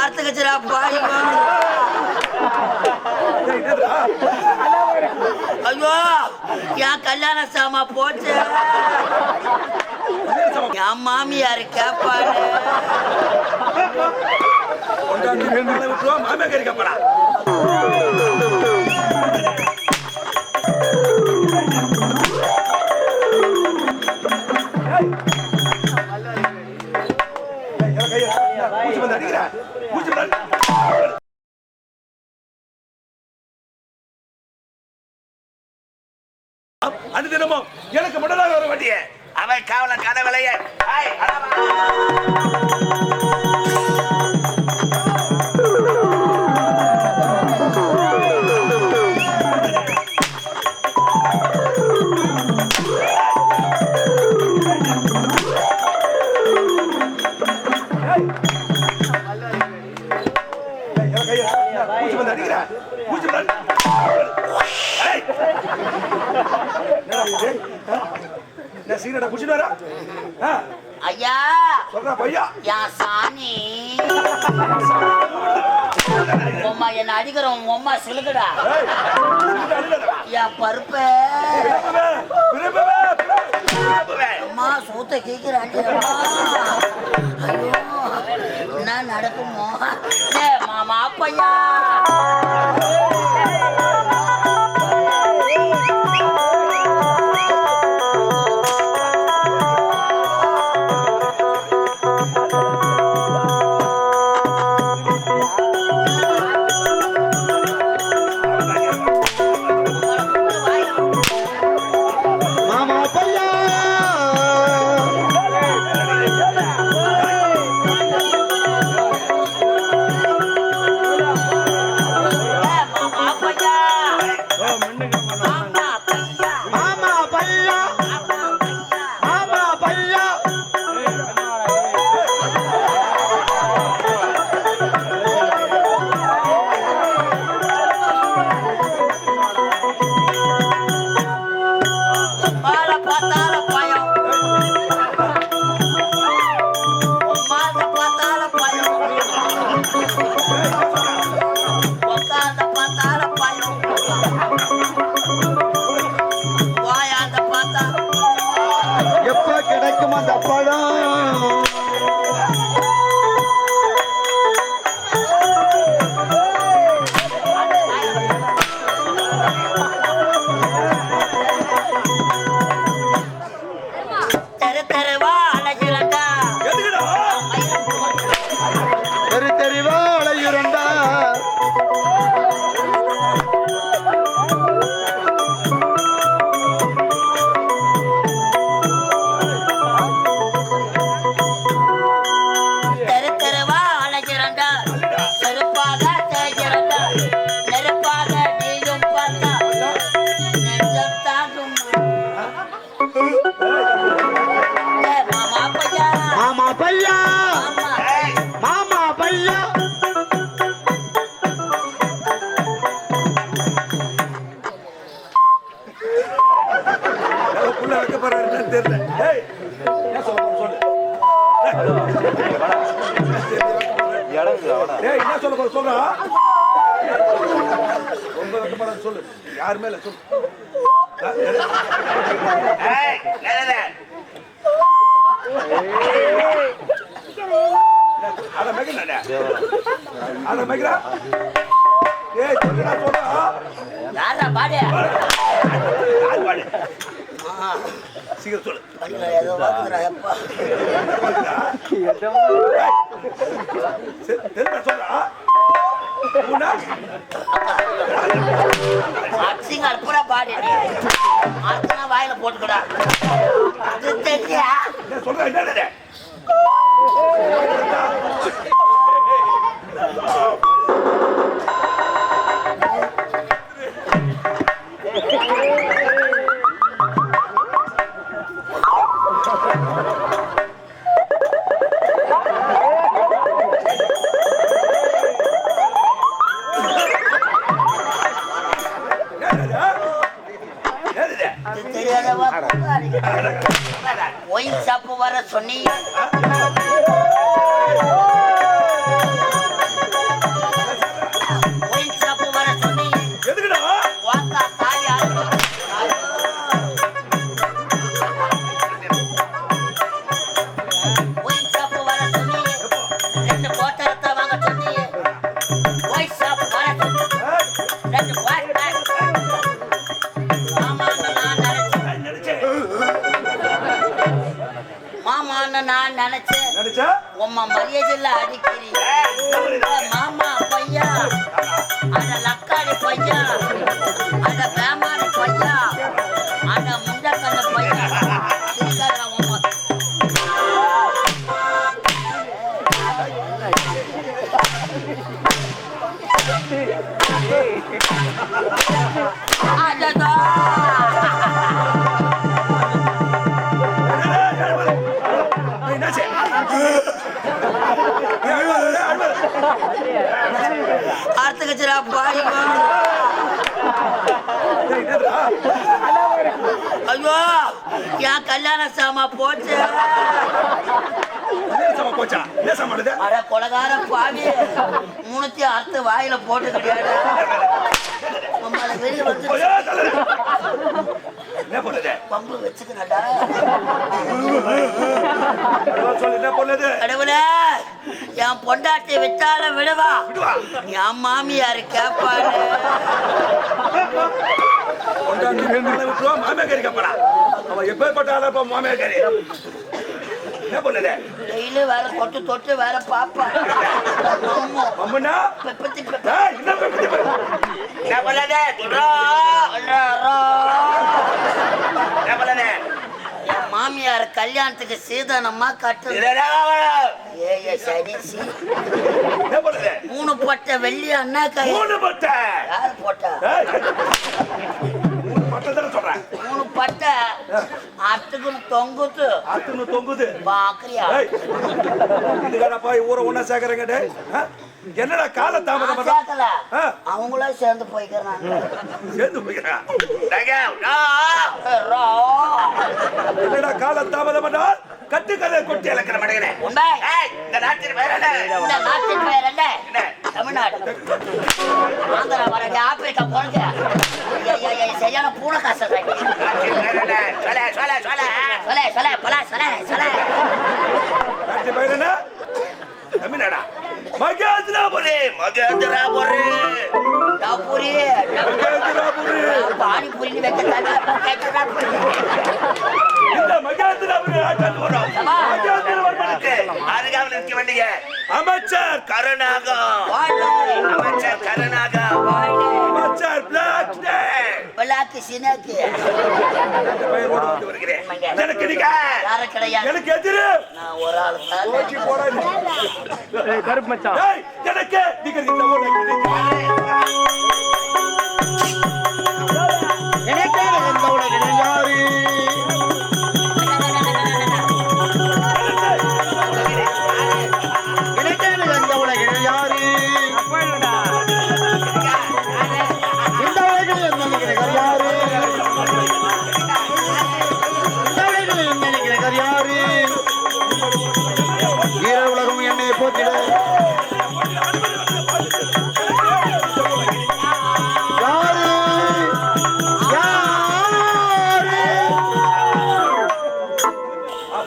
அறுத்து பாயுமா ஐயோ என் கல்யாண சாமா போச்சு. என் மாமியாரு கேப்பாரு. மாமே கறிக்கப்படா பூச்சி வந்து தினமும் எனக்கு முன்னதாக வர வேண்டிய அவன் காவல கதவலைய ஐயா. சொல்றா பையா. என் சாமி. உம்மா என்ன அடிக்கிற உன் அம்மா சிலுக்குடா. என் பருப்பை. அம்மா சூத்த கேக்குறாண்டி ஐயோ என்ன நடக்குமோ. மாமா பையா புள்ள வைக்க போறாருன்னு தெரியல. ஏய், என்ன சொல்ல போற சொல்றா? ரொம்ப வைக்க போறான்னு சொல்லு. யாருமே இல்ல, சொல்லு. அட மேய்க்கணும்டா. அட மேய்க்கிறா. ஏய், சொல்லுடா, சொல்றா. யாரா பாடு யார் பாடு? சீக்கிரம் சொல்லு. சொல்றா? அடிச்சிங்க அற்புதா பாடு நீ. அடுத்தனா வாயில போட்டுக்கடா. தெரியா? என்ன sonillo. ஐயோ என் கல்யாண சாமா போச்சு. அட கொலகார பாவி. மூணுத்தையும் அறுத்து வாயில போட்டு கிடையாது வெளிய வந்து. என்ன பண்ணுது? பம்பு வச்சுக்கிறடா என்ன பண்ணுது? கடவுளே என் பொண்டாட்டி விட்டால விடுவா. என் மாமியாரு கேப்பாரு மேல விட்டுருவா, மாமியாக்காரி கேட்பாளா? அவன் எப்பேற்பட்ட மாமியாக்காரி? என்ன பண்ணுது? டெய்லி வேலை தொட்டு தொட்டு வேலை பாப்பா. பெப்பத்தி மாமியார் கல்யாணத்துக்கு சீதனமா கட்டு ஏய மூணு போட்ட வெள்ளி அண்ணா கை மூணு போட்ட? யாரு போட்டா? அத்துக்குன்னு தொங்குது அத்துன்னு தொங்குது பாக்குறியா இதுக்கடப்பா ஊரை ஒன்னா சேர்க்கறங்க டே என்னடா கால தாமதம் சேர்க்கல அவங்களே சேர்ந்து போய்க்கிறாங்க சேர்ந்து போய்க்கிறாங்க என்னடா கால தாமதம் பண்ணால் கட்டு இழக்கிற உண்மை. இந்த நாட்டின் பேர் என்ன? இந்த நாட்டின் பெயர் என்ன? தமிழ்நாடு. ஆந்திரா வர ஆப்பிரிக்கா போனது சரியான பூனை காசு சொல்ல சொல்ல பல சொல்ல சொல்ல நாட்டின் பேர் என்ன? தமிழ்நாடா? மகேந்திராபுரி மகேந்திராபுரி. டாபூரி மகேந்திராபுரி. பானிபூரின்னு அமைச்சர் கருணாகா. அமைச்சர் கருணாகா. அமைச்சர் பிளாக் பிளாக் சினக்கு எனக்கு நீங்க யார கிடையாது. எனக்கு எதிரு.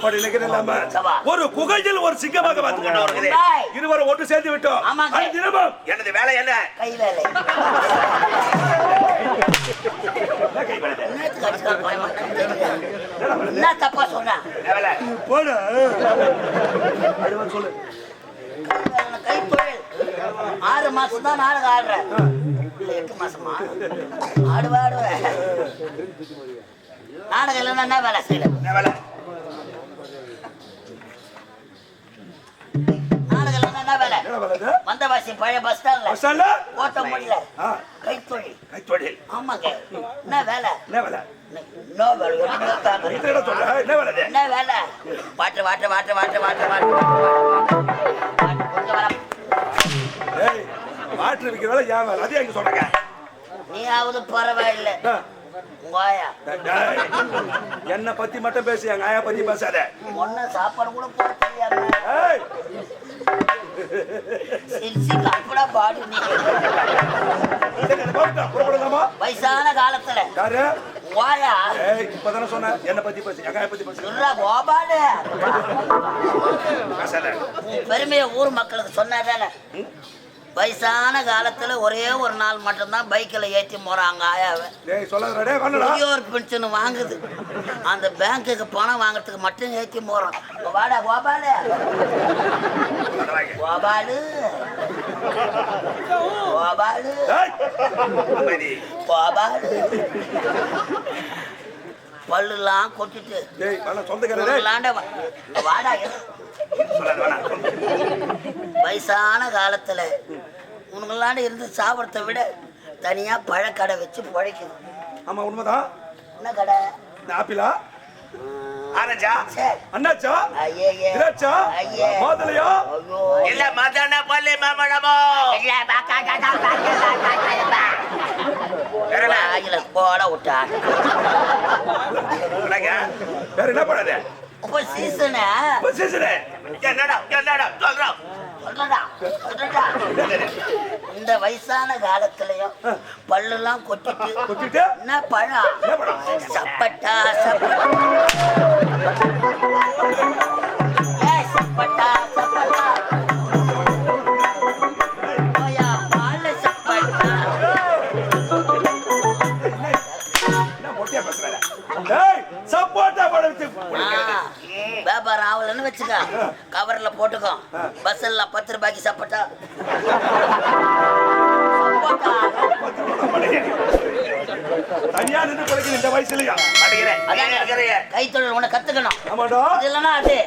ஒரு குகையில் ஒரு சிங்கமாக பார்த்து கொண்டு வருகிறது இருவரும் ஒன்று சேர்ந்து விட்டோம். தினமும். எனது வேலை என்ன? வேலை என்ன தப்பா சொன்ன? போடு. சொல்லு. ஆறு மாசம் தான் நாடக ஆடுறேன் எட்டு மாசமா? ஆடுவா ஆடுவேன் நாடகம் இல்லைன்னா என்ன வேலை செய்யல வேலை? அது வந்தவாசி பழைய பஸ் ஸ்டாண்ட்ல பஸ் ஸ்டாண்ட்ல ஓட்ட முடியல கைத்தொழில் கைத்தொழில் ஆமாங்க என்ன வேலை என்ன வேலை என்ன வேலை என்ன வேலை என்ன வேலை water water water water water water water விற்கிற வேலை ஏன் வேலை அதே எங்க சொல்றேங்க நீயாவது பரவாயில்லை என்ன பத்தி மட்டும் பேசியாங்க ஆயா பத்தி பேசாத ஒன்னும் சாப்பாடு கூட தெரியாது வயசான காலத்துல வாயா. இப்பதானே சொன்னேன். என்னை பத்தி பேசு. எங்க பத்தி பேசு? சொல்றா கோபாலு. பெருமையை ஊர் மக்களுக்கு சொன்னாதானே? வயசான காலத்துல ஒரே ஒரு நாள் மட்டும்தான் பைக்கில் ஏற்றி போறாங்க ஆயாவை. முதியோர் பென்ஷன் வாங்குது. அந்த பேங்க்குக்கு பணம் வாங்குறதுக்கு மட்டும் ஏற்றி இங்க வாடா கோபாலு கோபாலு கோபாலு கோபாலு பல்லுலாம் கொட்டிட்டு. வாடா வயசான காலத்துல உனங்களாண்ட இருந்து சாப்பிட்றத விட தனியா பழக்கடை வச்சு பிழைக்குது. ஆமா உண்மைதான். என்ன கடை? ஆப்பிளா? ஆரஞ்சா? சரி அண்ணாச்சா? ஐயே திராட்சா ஐயே. மாதுளையா? இல்ல மதன பள்ளி மாமடமோ வாயில போட விட்டா வேற என்ன பண்ணாத? இப்போ சீசனு சீசனே என்னடா என்னடா சொல்றோம் சொல்றடா, சொல்றடா. இந்த வயசான காலத்துலயும் பல்லெல்லாம் கொட்டிட்டு கொட்டிட்டு? என்ன பழம்? சப்பட்டா சப்பட்டா வச்சுக்க. கவர்ல போட்டுக்கோ. பஸ் எல்லாம் பத்து ரூபாய்க்கு சப்பட்டா. கைத்தொழில் உன்னை கத்துக்கணும். இல்லைன்னா அது.